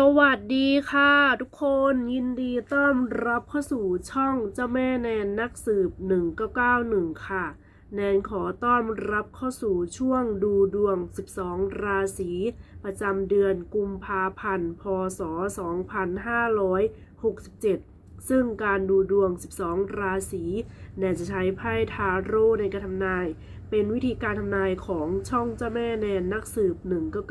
สวัสดีค่ะ ทุกคนยินดีต้อนรับเข้าสู่ช่องเจ้าแม่แนนนักสืบ 1991 ค่ะ แนนขอต้อนรับเข้าสู่ช่วงดูดวง 12 ราศีประจำเดือนกุมภาพันธ์ พศ 2567 ซึ่งการดูดวง 12 ราศีแนนจะใช้ไพ่ทาโร่ในการทำนาย เป็นวิธีการทำนายของช่องเจ้าแม่แนนนักสืบ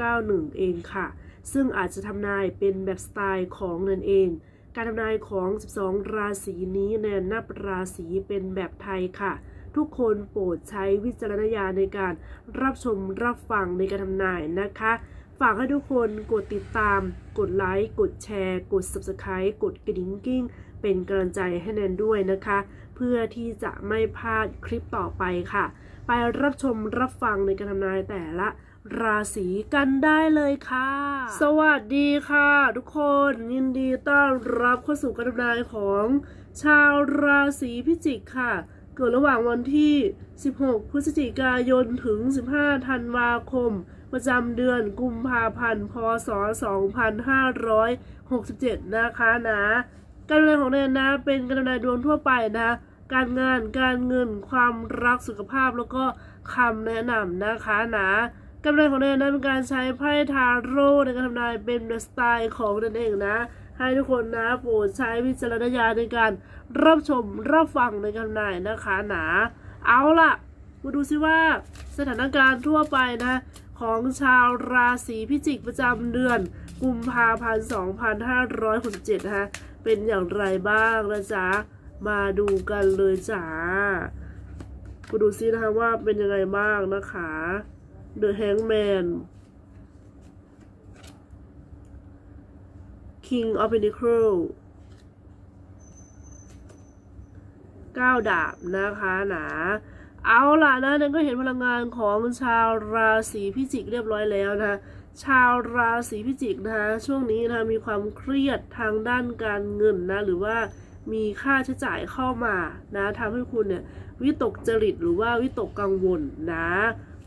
1991 เองค่ะ ซึ่งอาจจะทำนายเป็นแบบสไตล์ของนันเอง การทำนายของ 12 ราศีนี้แนนนับราศีเป็นแบบไทยค่ะ ทุกคนโปรดใช้วิจารณญาณในการรับชมรับฟังในการทำนายนะคะ ฝากให้ทุกคนกดติดตาม กดไลค์ กดแชร์ กด Subscribe กดกระดิ่งกิ้งเป็นกำลังใจให้แนนด้วยนะคะ เพื่อที่จะไม่พลาดคลิปต่อไปค่ะ ไปรับชมรับฟังในการทำนายแต่ละ ราศีกันได้เลยค่ะ สวัสดีค่ะ ทุกคนยินดีต้อนรับเข้าสู่การทำนายของชาวราศีพิจิกค่ะ เกิดระหว่างวันที่ 16 พฤศจิกายนถึง 15 ธันวาคม ประจำเดือนกุมภาพันธ์ พศ 2567 นะคะนะการดำเนินของแนนนะเป็นการดำเนินดวงทั่วไปนะการงานการเงินความรักสุขภาพแล้วก็คำแนะนำนะคะนะ กำเนินของแนนนเป็นการใช้ไพ่ทาโร่ในการทำนายเป็นสไตล์ของตนเองนะ ให้ทุกคนนะโปรดใช้วิจารณญาณในการรับชมรับฟังในการทำนายนะคะหนะเอาล่ะ มาดูซิว่าสถานการณ์ทั่วไปนะ ของชาวราศีพิจิกประจำเดือนกุมภาพันธ์2567นะคะเป็นอย่างไรบ้างนะจ๊ะ มาดูกันเลยจ้ามาดูซินะคะว่าเป็นยังไงบ้างนะคะ The Hangman King of Pentacles ก้าดาบนะคะหนา เอาล่ะนะนั่นก็เห็นพลังงานของชาวราศีพิจิกเรียบร้อยแล้วนะชาวราศีพิจิกนะคะช่วงนี้นะคะมีความเครียดทางด้านการเงินนะหรือว่ามีค่าใช้จ่ายเข้ามานะทำให้คุณเนี่ยวิตกจริตหรือว่าวิตกกังวลนะ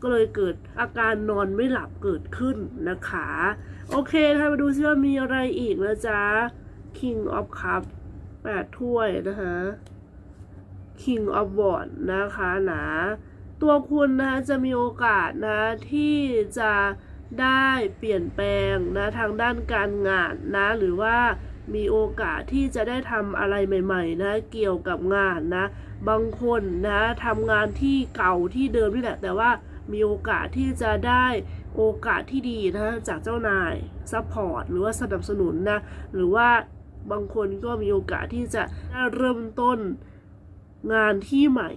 ก็เลยเกิดอาการนอนไม่หลับเกิดขึ้นนะคะ โอเคนะคะมาดูซิว่ามีอะไรอีกนะจ๊ะ King of Cup แปดถ้วยนะคะ King of w a n d นะคะนะตัวคุณนะคะจะมีโอกาสนะที่จะได้เปลี่ยนแปลงนะทางด้านการงานนะหรือว่ามีโอกาสที่จะได้ทำอะไรใหม่ๆนะเกี่ยวกับงานนะ บางคนนะทำงานที่เก่าที่เดิมนี่แหละแต่ว่า มีโอกาสที่จะได้โอกาสที่ดีนะจากเจ้านายซัพพอร์ตหรือว่าสนับสนุนนะหรือว่าบางคนก็มีโอกาสที่จะได้เริ่มต้นงานที่ใหม่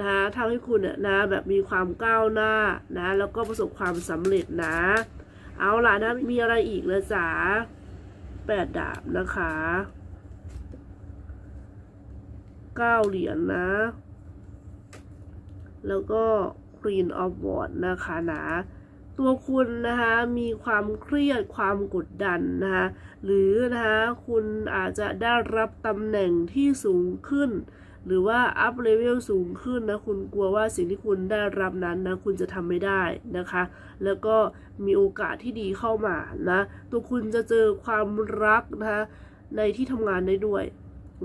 นะทำให้คุณเนี่ยนะแบบมีความก้าวหน้านะแล้วก็ประสบความสำเร็จนะ เอาล่ะนะมีอะไรอีกนะจ๊ะแปดดาบนะคะเก้าเหรียญนะแล้วก็ Queen of w a n d นะคะนะตัวคุณนะคะมีความเครียดความกดดันนะคะหรือนะคะคุณอาจจะได้รับตำแหน่งที่สูงขึ้น หรือว่าอัพเลเวลสูงขึ้นนะคุณกลัวว่าสิ่งที่คุณได้รับนั้นนะคุณจะทำไม่ได้นะคะ แล้วก็มีโอกาสที่ดีเข้ามานะตัวคุณจะเจอความรักนะคะในที่ทำงานได้ด้วย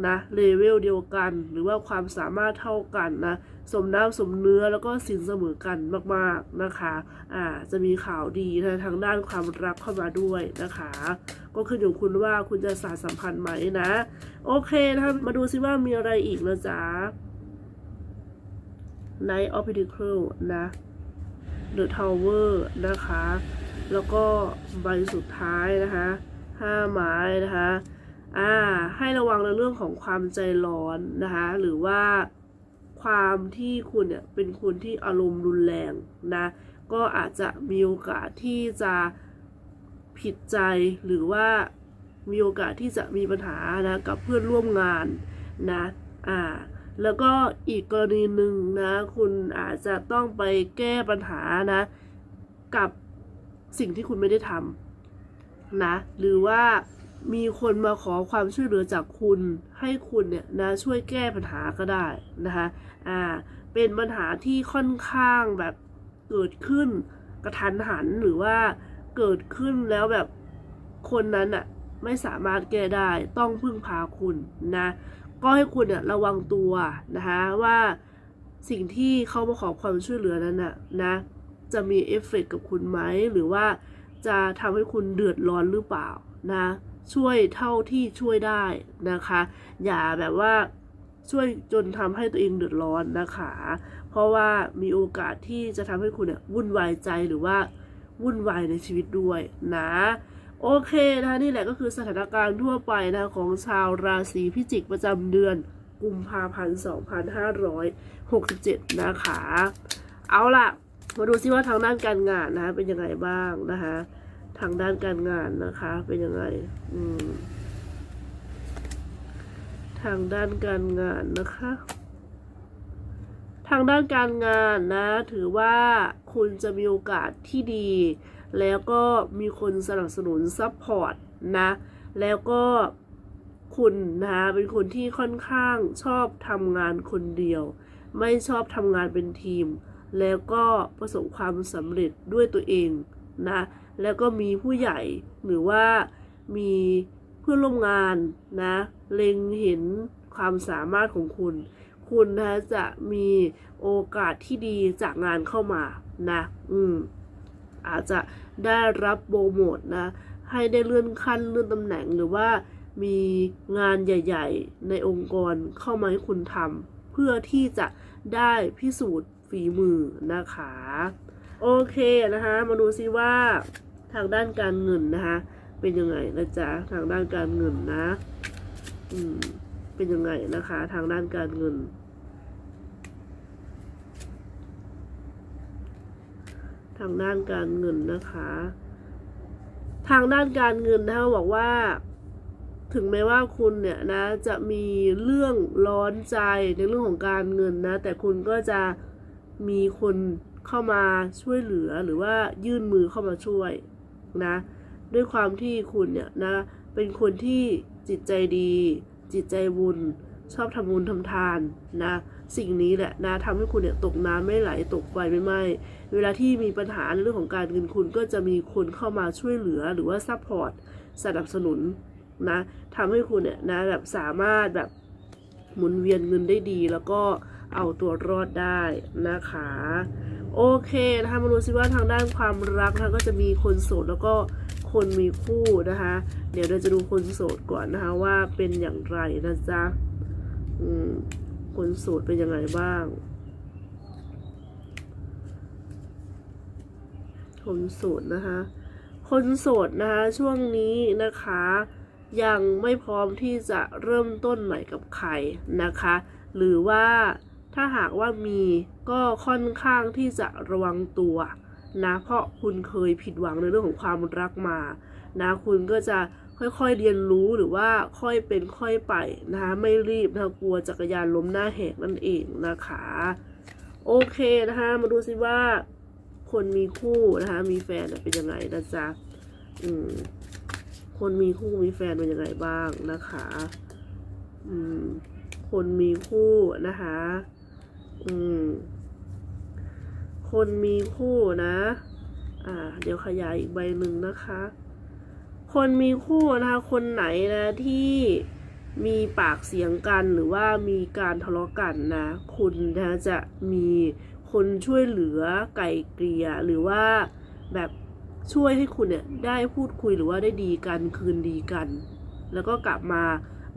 นะเลเวลเดียวกัน หรือว่าความสามารถเท่ากันนะ สมน้ำสมเนื้อแล้วก็สินเสมอกันมากๆนะคะอ่าจะมีข่าวดีนะทางด้านความรักเข้ามาด้วยนะคะ ก็ขึ้นอยู่คุณว่าคุณจะสานสัมพันธ์ไหมนะ โอเคนะคะมาดูซิว่ามีอะไรอีกนะจ๊ะ Night of Pentacles นะ The Tower นะคะ แล้วก็ใบสุดท้ายนะคะห้าไม้นะคะ อ่า ให้ระวังในเรื่องของความใจร้อนนะคะ หรือว่า ความที่คุณเนี่ยเป็นคนที่อารมณ์รุนแรงนะ ก็อาจจะมีโอกาสที่จะผิดใจหรือว่ามีโอกาสที่จะมีปัญหานะกับเพื่อนร่วมงานนะอ่าแล้วก็อีกกรณีหนึ่งนะ คุณอาจจะต้องไปแก้ปัญหานะ กับสิ่งที่คุณไม่ได้ทำนะ หรือว่า มีคนมาขอความช่วยเหลือจากคุณให้คุณเนี่ยนะช่วยแก้ปัญหาก็ได้นะคะอ่าเป็นปัญหาที่ค่อนข้างแบบเกิดขึ้นกระทันหันหรือว่าเกิดขึ้นแล้วแบบคนนั้นอะไม่สามารถแก้ได้ต้องพึ่งพาคุณนะก็ให้คุณเนี่ยระวังตัวนะคะว่าสิ่งที่เขามาขอความช่วยเหลือนั้นน่ะนะจะมีเอฟเฟกต์กับคุณไหมหรือว่าจะทำให้คุณเดือดร้อนหรือเปล่านะ ช่วยเท่าที่ช่วยได้นะคะ อย่าแบบว่าช่วยจนทำให้ตัวเองเดือดร้อนนะคะ เพราะว่ามีโอกาสที่จะทำให้คุณเนี่ยวุ่นวายใจหรือว่าวุ่นวายในชีวิตด้วยนะ โอเคนะคะนี่แหละก็คือสถานการณ์ทั่วไปนะของชาวราศีพิจิกประจำเดือนกุมภาพันธ์2567 นะคะ เอาล่ะ มาดูซิว่าทางด้านการงานนะคะเป็นยังไงบ้างนะคะ ทางด้านการงานนะคะ เป็นยังไงทางด้านการงานนะคะ ทางด้านการงานนะ ถือว่าคุณจะมีโอกาสที่ดี แล้วก็มีคนสนับสนุนซัพพอร์ตนะ แล้วก็คุณนะคะเป็นคนที่ค่อนข้างชอบทำงานคนเดียว ไม่ชอบทำงานเป็นทีม แล้วก็ประสบความสำเร็จด้วยตัวเองนะ แล้วก็มีผู้ใหญ่หรือว่ามีเพื่อนร่วมงานนะ เล็งเห็นความสามารถของคุณ คุณนะจะมีโอกาสที่ดีจากงานเข้ามานะ อืม อาจจะได้รับโปรโมทนะ ให้ได้เลื่อนขั้นเลื่อนตำแหน่งหรือว่ามีงานใหญ่ ๆ ในองค์กรเข้ามาให้คุณทำเพื่อที่จะได้พิสูจน์ฝีมือนะคะ โอเคนะคะ มาดูซิว่าทางด้านการเงินนะคะ เป็นยังไงนะจ๊ะทางด้านการเงินนะอืมเป็นยังไงนะคะ ทางด้านการเงิน ทางด้านการเงินนะคะ ทางด้านการเงินนะคะบอกว่าถึงแม้ว่าคุณเนี่ยนะจะมีเรื่องร้อนใจในเรื่องของการเงินนะ แต่คุณก็จะมีคน เข้ามาช่วยเหลือหรือว่ายื่นมือเข้ามาช่วยนะ ด้วยความที่คุณเนี่ยนะ เป็นคนที่จิตใจดี จิตใจบุญ ชอบทำบุญทำทานนะ สิ่งนี้แหละนะทำให้คุณเนี่ยตกน้ำไม่ไหลตกไฟไม่ไหม้เวลาที่มีปัญหาในเรื่องของการเงินคุณก็จะมีคนเข้ามาช่วยเหลือหรือว่าซัพพอร์ตสนับสนุนนะทำให้คุณเนี่ยนะแบบสามารถแบบหมุนเวียนเงินได้ดี แล้วก็เอาตัวรอดได้นะคะ โอเคนะคะมาดูซิว่าทางด้านความรักนะคะก็จะมีคนโสดแล้วก็คนมีคู่นะคะ เดี๋ยวเราจะดูคนโสดก่อนนะคะว่าเป็นอย่างไรนะจ๊ะคนโสดเป็นยังไงบ้าง คนโสดนะคะ คนโสดนะคะช่วงนี้นะคะ ยังไม่พร้อมที่จะเริ่มต้นใหม่กับใครนะคะ หรือว่า ถ้าหากว่ามีก็ค่อนข้างที่จะระวังตัวนะเพราะคุณเคยผิดหวังในเรื่องของความรักมานะคุณก็จะค่อยๆเรียนรู้หรือว่าค่อยเป็นค่อยไปนะคะไม่รีบนะคะกลัวจักรยานล้มหน้าแหกนั่นเองนะคะ โอเคนะคะมาดูสิว่า คนมีคู่นะคะมีแฟนเป็นยังไงนะจ๊ะอืมคนมีคู่มีแฟนเป็นยังไงบ้างนะคะ อืมคนมีคู่นะคะ อืม คนมีคู่นะ อ่า เดี๋ยวขยายอีกใบหนึ่งนะคะ คนมีคู่นะคะ คนไหนนะที่มีปากเสียงกันหรือว่ามีการทะเลาะกันนะ คุณนะจะมีคนช่วยเหลือไก่เกลี่ยหรือว่าแบบช่วยให้คุณเนี่ยได้พูดคุยหรือว่าได้ดีกันคืนดีกัน แล้วก็กลับมา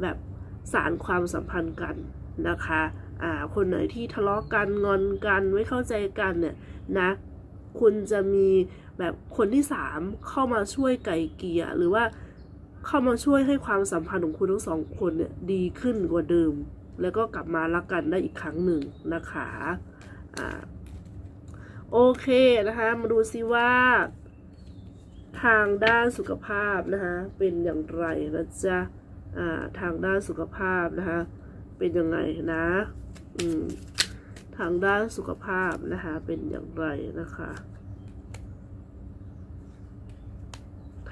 แบบสารความสัมพันธ์กันนะคะ อ่าคนไหนที่ทะเลาะกันงอนกันไม่เข้าใจกันเนี่ยนะคุณจะมีแบบคนที่สามเข้ามาช่วยไก่เกลี่ยหรือว่าเข้ามาช่วยให้ความสัมพันธ์ของคุณทั้งสองคนเนี่ยดีขึ้นกว่าเดิม แล้วก็กลับมารักกันได้อีกครั้งหนึ่งนะคะอ่าโอเคนะคะมาดูซิว่า ทางด้านสุขภาพนะคะเป็นอย่างไรนะจ๊ะอ่าทางด้านสุขภาพนะคะเป็นยังไงนะ ทางด้านสุขภาพนะคะ เป็นอย่างไรนะคะ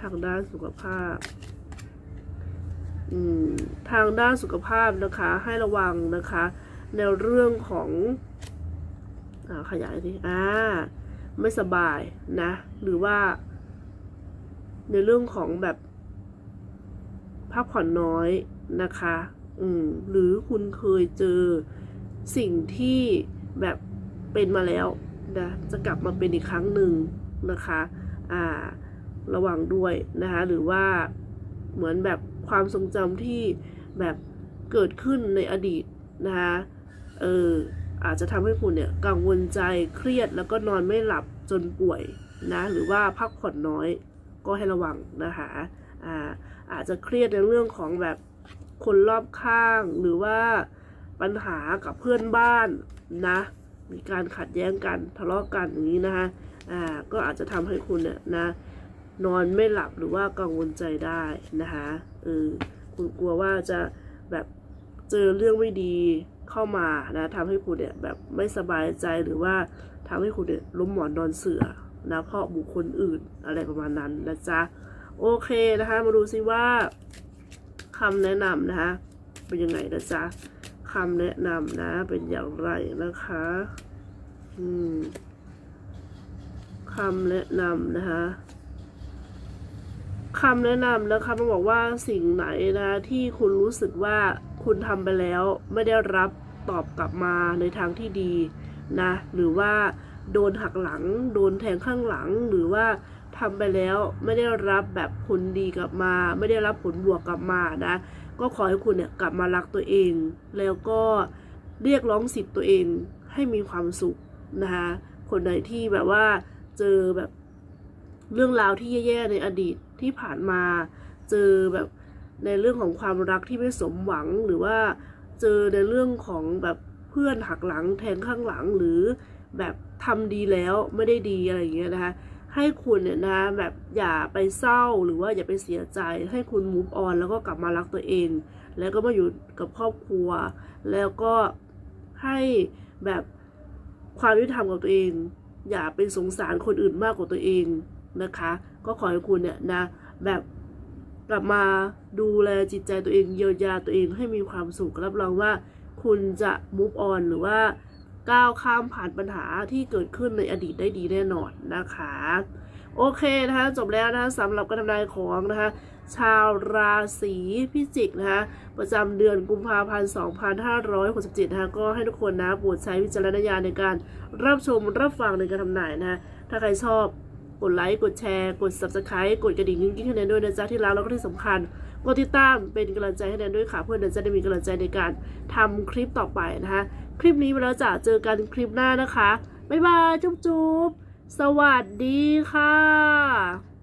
ทางด้านสุขภาพทางด้านสุขภาพนะคะให้ระวังนะคะ ในเรื่องของอขยายทีอ่าไม่สบายนะ หรือว่า ในเรื่องของแบบพักผ่อนน้อยนะคะ อืมหรือคุณเคยเจอ สิ่งที่แบบเป็นมาแล้วนะจะกลับมาเป็นอีกครั้งหนึ่งนะคะอ่าระวังด้วยนะคะหรือว่าเหมือนแบบความทรงจำที่แบบเกิดขึ้นในอดีตนะคะเอออาจจะทำให้คุณเนี่ยกังวลใจเครียดแล้วก็นอนไม่หลับจนป่วยนะหรือว่าพักผ่อนน้อยก็ให้ระวังนะคะอ่าอาจจะเครียดในเรื่องของแบบคนรอบข้างหรือว่า ปัญหากับเพื่อนบ้านนะ มีการขัดแย้งกันทะเลาะกันอย่างนี้นะคะอ่าก็อาจจะทำให้คุณเนี่ยนะนอนไม่หลับหรือว่ากังวลใจได้นะคะเออคุณกลัวว่าจะแบบเจอเรื่องไม่ดีเข้ามานะทำให้คุณเนี่ยแบบไม่สบายใจหรือว่าทำให้คุณเนี่ยล้มหมอนนอนเสือนะเพราะบุคคลอื่นอะไรประมาณนั้นนะจ๊ะโอเคนะคะ มาดูซิว่าคำแนะนำนะคะเป็นยังไงนะจ๊ะ คำแนะนำนะเป็นอย่างไรนะคะ อืมคำแนะนำนะคะคำแนะนำนะคะมันบอกว่าสิ่งไหนนะที่คุณรู้สึกว่าคุณทำไปแล้วไม่ได้รับตอบกลับมาในทางที่ดีนะหรือว่าโดนหักหลัง โดนแทงข้างหลังหรือว่าทำไปแล้วไม่ได้รับแบบผลดีกลับมา ไม่ได้รับผลบวกกลับมานะ ก็ขอให้คุณเนี่ยกลับมารักตัวเอง แล้วก็เรียกร้องสิทธิ์ตัวเองให้มีความสุขนะคะคนไหนที่แบบว่าเจอแบบเรื่องราวที่แย่ๆในอดีตที่ผ่านมาเจอแบบในเรื่องของความรักที่ไม่สมหวังหรือว่าเจอในเรื่องของแบบเพื่อนหักหลังแทงข้างหลังหรือแบบทำดีแล้วไม่ได้ดีอะไรอย่างเงี้ยนะคะ ให้คุณเนี่ยนะแบบอย่าไปเศร้าหรือว่าอย่าไปเสียใจ ให้คุณ move on แล้วก็กลับมารักตัวเอง แล้วก็มาอยู่กับครอบครัว แล้วก็ให้แบบความยุติธรรมกับตัวเอง อย่าไปสงสารคนอื่นมากกว่าตัวเองนะคะ ก็ขอให้คุณเนี่ยนะแบบกลับมาดูแลจิตใจตัวเองเยียวยาตัวเองให้มีความสุขรับรองว่าคุณจะ move on หรือว่า ก้าวข้ามผ่านปัญหาที่เกิดขึ้นในอดีตได้ดีแน่นอนนะคะ โอเคนะคะจบแล้วนะคะสำหรับการทำนายของนะคะชาวราศีพิจิกนะคะประจำเดือนกุมภาพันธ์ 2567 นะคะก็ให้ทุกคนนะโปรดใช้วิจารณญาณในการรับชมรับฟังในการทำนายนะคะถ้าใครชอบกดไลค์กดแชร์ กด subscribe กดกระดิ่งยิ่งยิ่งให้แนนด้วยนะจ๊ะที่รักแล้วก็ที่สำคัญกดติดตามเป็นกำลังใจให้แนนด้วยค่ะ เพื่อนแนนจะได้มีกำลังใจในการทำคลิปต่อไปนะคะ คลิปนี้ไปแล้วจะเจอกันคลิปหน้านะคะ บ๊ายบาย จุ๊บจุ๊บสวัสดีค่ะ